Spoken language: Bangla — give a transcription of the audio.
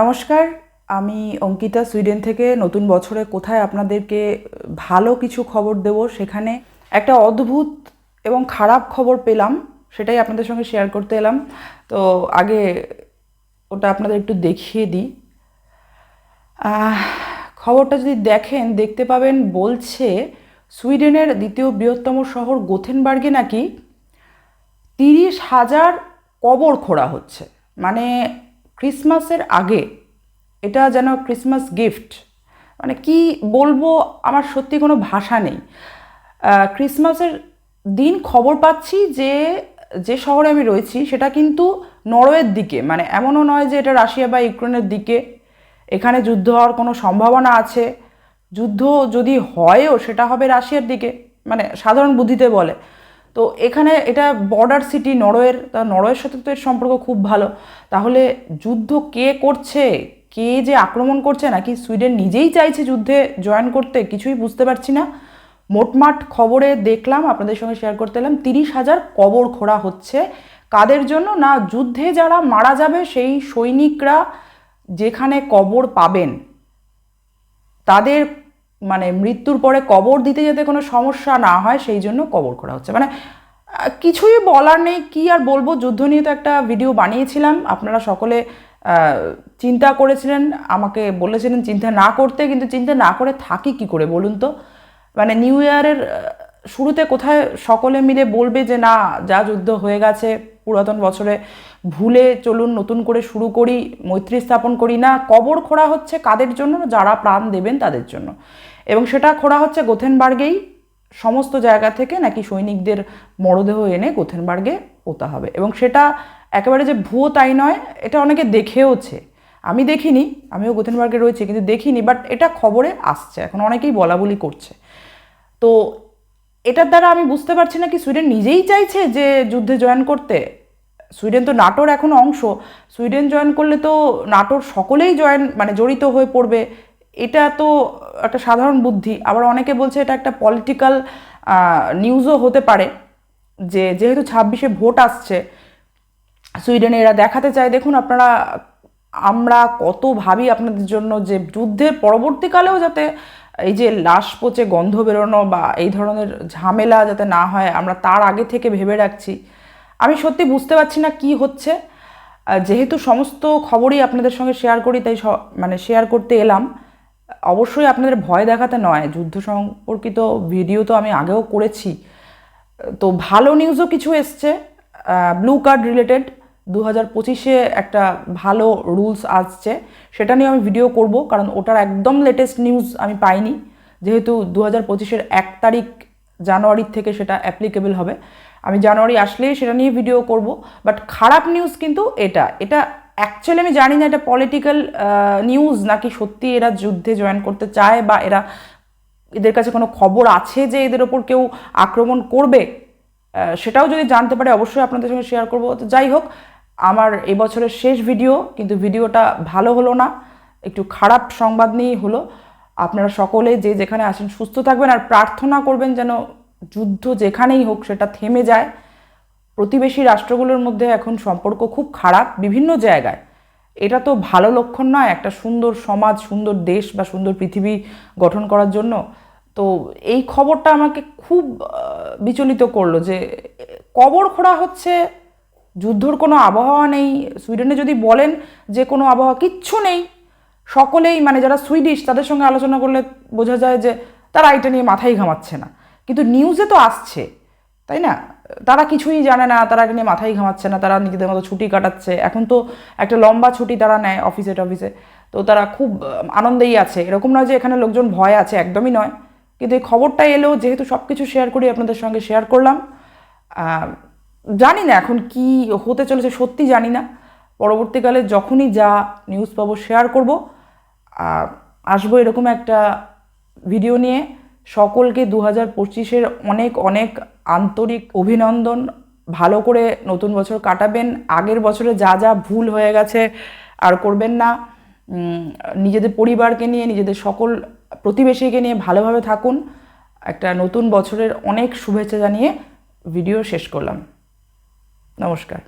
নমস্কার, আমি অঙ্কিতা সুইডেন থেকে। নতুন বছরে কোথায় আপনাদেরকে ভালো কিছু খবর দেব সেখানে একটা অদ্ভুত এবং খারাপ খবর পেলাম, সেটাই আপনাদের সঙ্গে শেয়ার করতে এলাম। তো আগে ওটা আপনাদের একটু দেখিয়ে দিই। খবরটা যদি দেখেন, দেখতে পাবেন বলছে, সুইডেনের দ্বিতীয় বৃহত্তম শহর গোথেনবার্গে নাকি তিরিশ হাজার কবর খোঁড়া হচ্ছে। মানে ক্রিসমাসের আগে এটা যেন ক্রিসমাস গিফট। মানে কি বলব, আমার সত্যি কোনো ভাষা নেই। ক্রিসমাসের দিন খবর পাচ্ছি যে যে শহরে আমি রয়েছি, সেটা কিন্তু নরওয়ের দিকে। মানে এমনও নয় যে এটা রাশিয়া বা ইউক্রেনের দিকে। এখানে যুদ্ধ হওয়ার কোনো সম্ভাবনা আছে। যুদ্ধ যদি হয়ও, সেটা হবে রাশিয়ার দিকে। মানে সাধারণ বুদ্ধিতে বলে। তো এখানে এটা বর্ডার সিটি নরওয়ের, তা নরওয়ের সাথে তো এর সম্পর্ক খুব ভালো। তাহলে যুদ্ধ কে করছে? কে যে আক্রমণ করছে? নাকি সুইডেন নিজেই চাইছে যুদ্ধে জয়েন করতে? কিছুই বুঝতে পারছি না। মোটমাট খবরে দেখলাম, আপনাদের সঙ্গে শেয়ার করতে এলাম, তিরিশ হাজার কবর খোঁড়া হচ্ছে। কাদের জন্য? না, যুদ্ধে যারা মারা যাবে, সেই সৈনিকরা যেখানে কবর পাবেন, তাদের মানে মৃত্যুর পরে কবর দিতে যাতে কোনো সমস্যা না হয়, সেই জন্য কবর করা হচ্ছে। মানে কিছুই বলার নেই, কি আর বলব? যুদ্ধ নিয়ে তো একটা ভিডিও বানিয়েছিলাম। আপনারা সকলে চিন্তা করেছিলেন, আমাকে বলেছিলেন চিন্তা না করতে, কিন্তু চিন্তা না করে থাকি কি করে বলুন তো? মানে নিউ ইয়ারের শুরুতে কোথায় সকলে মিলে বলবে যে না, যা যুদ্ধ হয়ে গেছে, পুরাতন বছরে ভুলে চলুন, নতুন করে শুরু করি, মৈত্রী স্থাপন করি, না, কবর খোঁড়া হচ্ছে কাদের জন্য? যারা প্রাণ দেবেন তাদের জন্য। এবং সেটা খোঁড়া হচ্ছে গোথেনবার্গেই। সমস্ত জায়গা থেকে নাকি সৈনিকদের মরদেহ এনে গোথেনবার্গে পোতা হবে। এবং সেটা একেবারে যে ভুয়ো তাই নয়, এটা অনেকে দেখেওছে। আমি দেখিনি, আমিও গোথেনবার্গে রয়েছি, কিন্তু দেখিনি বাট এটা খবরে আসছে। এখন অনেকেই বলা বলি করছে। তো এটার দ্বারা আমি বুঝতে পারছি না কি সুইডেন নিজেই চাইছে যে যুদ্ধে জয়েন করতে? সুইডেন তো নাটোর এখন অংশ। সুইডেন জয়েন করলে তো নাটোর সকলেই জয়েন মানে জড়িত হয়ে পড়বে। এটা তো একটা সাধারণ বুদ্ধি। আবার অনেকে বলছে এটা একটা পলিটিক্যাল নিউজও হতে পারে যে যেহেতু ছাব্বিশে ভোট আসছে, সুইডেনে এরা দেখাতে চায়। দেখুন আপনারা, আমরা কত ভাবি আপনাদের জন্য যে যুদ্ধের পরবর্তীকালেও যাতে এই যে লাশ পচে গন্ধ বেরোনো বা এই ধরনের ঝামেলা যাতে না হয়, আমরা তার আগে থেকে ভেবে রাখছি। আমি সত্যি বুঝতে পারছি না কি হচ্ছে। যেহেতু সমস্ত খবরই আপনাদের সঙ্গে শেয়ার করি, তাই মানে শেয়ার করতে এলাম। অবশ্যই আপনাদের ভয় দেখাতে নয়। যুদ্ধ সম্পর্কিত ভিডিও তো আমি আগেও করেছি। তো ভালো নিউজও কিছু এসছে ব্লু কার্ড রিলেটেড দু হাজার পঁচিশে একটা ভালো রুলস আসছে। সেটা নিয়ে আমি ভিডিও করব, কারণ ওটার একদম লেটেস্ট নিউজ আমি পাইনি। যেহেতু দু হাজার পঁচিশের এক তারিখ জানুয়ারির থেকে সেটা অ্যাপ্লিকেবল হবে। আমি জানুয়ারি আসলেই সেটা নিয়ে ভিডিও করব। বাট খারাপ নিউজ কিন্তু এটা। এটা অ্যাকচুয়ালি আমি জানি না এটা পলিটিক্যাল নিউজ নাকি সত্যি এরা যুদ্ধে জয়েন করতে চায় বা এরা এদের কাছে কোনো খবর আছে যে এদের ওপর কেউ আক্রমণ করবে সেটাও যদি জানতে পারে অবশ্যই আপনাদের সঙ্গে শেয়ার করব। তো যাই হোক আমার এবছরের শেষ ভিডিও কিন্তু ভিডিওটা ভালো হলো না। একটু খারাপ সংবাদ নিয়েই হলো। আপনারা সকলে যে যেখানে আসেন সুস্থ থাকবেন আর প্রার্থনা করবেন যেন যুদ্ধ যেখানেই হোক সেটা থেমে যায়। প্রতিবেশী রাষ্ট্রগুলোর মধ্যে এখন সম্পর্ক খুব খারাপ বিভিন্ন জায়গায়। এটা তো ভালো লক্ষণ নয়, একটা সুন্দর সমাজ, সুন্দর দেশ বা সুন্দর পৃথিবী গঠন করার জন্য। তো এই খবরটা আমাকে খুব বিচলিত করল যে কবর খোঁড়া হচ্ছে যুদ্ধর কোনো আবহাওয়া নেই। সুইডেনে যদি বলেন যে কোনো আবহাওয়া কিচ্ছু নেই, সকলেই মানে যারা সুইডিশ তাদের সঙ্গে আলোচনা করলে বোঝা যায় যে তারা এটা নিয়ে মাথাই ঘামাচ্ছে না। কিন্তু নিউজে তো আসছে, তাই না? তারা কিছুই জানে না, তারা এটা নিয়ে মাথাই ঘামাচ্ছে না, তারা নিজেদের মতো ছুটি কাটাচ্ছে। এখন তো একটা লম্বা ছুটি তারা নেয় অফিসে টফিসে। তো তারা খুব আনন্দেই আছে। এরকম নয় যে এখানে লোকজন ভয় আছে, একদমই নয়। কিন্তু এই খবরটা এলেও যেহেতু সব কিছু শেয়ার করি, আপনাদের সঙ্গে শেয়ার করলাম। জানি না এখন কি হতে চলেছে, সত্যি জানি না পরবর্তীকালে যখনই যা নিউজ পাবো শেয়ার করব। আসব এরকম একটা ভিডিও নিয়ে। সকলকে দু হাজার পঁচিশের অনেক অনেক আন্তরিক অভিনন্দন। ভালো করে নতুন বছর কাটাবেন। আগের বছরে যা যা ভুল হয়ে গেছে আর করবেন না। নিজেদের পরিবারকে নিয়ে, নিজেদের সকল প্রতিবেশীকে নিয়ে ভালোভাবে থাকুন। একটা নতুন বছরের অনেক শুভেচ্ছা জানিয়ে ভিডিও শেষ করলাম। নমস্কার।